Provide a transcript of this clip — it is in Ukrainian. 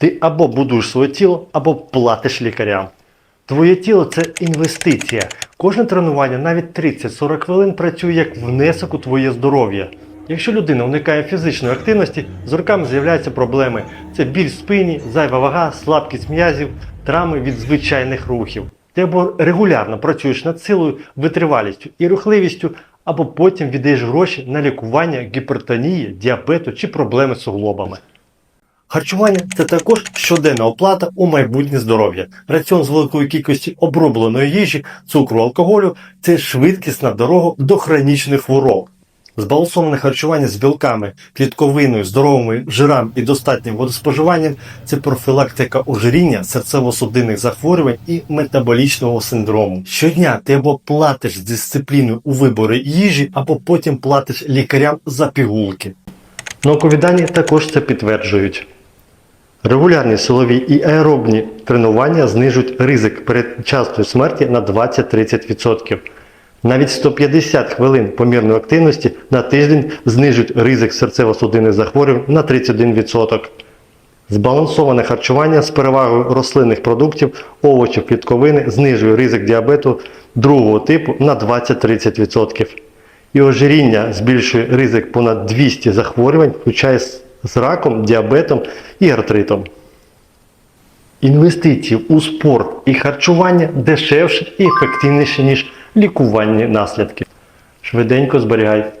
Ти або будуєш своє тіло, або платиш лікарям. Твоє тіло це інвестиція. Кожне тренування, навіть 30-40 хвилин, працює як внесок у твоє здоров'я. Якщо людина уникає фізичної активності, з роками з'являються проблеми. Це біль в спині, зайва вага, слабкість м'язів, травми від звичайних рухів. Ти або регулярно працюєш над силою, витривалістю і рухливістю, або потім віддаєш гроші на лікування гіпертонії, діабету чи проблеми з суглобами. Харчування це також щоденна оплата у майбутнє здоров'я. Раціон з великою кількістю обробленої їжі, цукру, алкоголю це швидкісна дорога до хронічних хвороб. Збалансоване харчування з білками, клітковиною, здоровими жирами і достатнім водоспоживанням це профілактика ожиріння, серцево-судинних захворювань і метаболічного синдрому. Щодня ти або платиш з дисципліною у виборі їжі, або потім платиш лікарям за пігулки. Наукові дані також це підтверджують. Регулярні силові і аеробні тренування знижують ризик передчасної смерті на 20-30%. Навіть 150 хвилин помірної активності на тиждень знижують ризик серцево-судинних захворювань на 31%. Збалансоване харчування з перевагою рослинних продуктів, овочів, клітковини знижує ризик діабету другого типу на 20-30%. І ожиріння збільшує ризик понад 200 захворювань, включає з раком, діабетом і артритом. Інвестиції у спорт і харчування дешевше і ефективніше, ніж лікувальні наслідки. Швиденько зберігай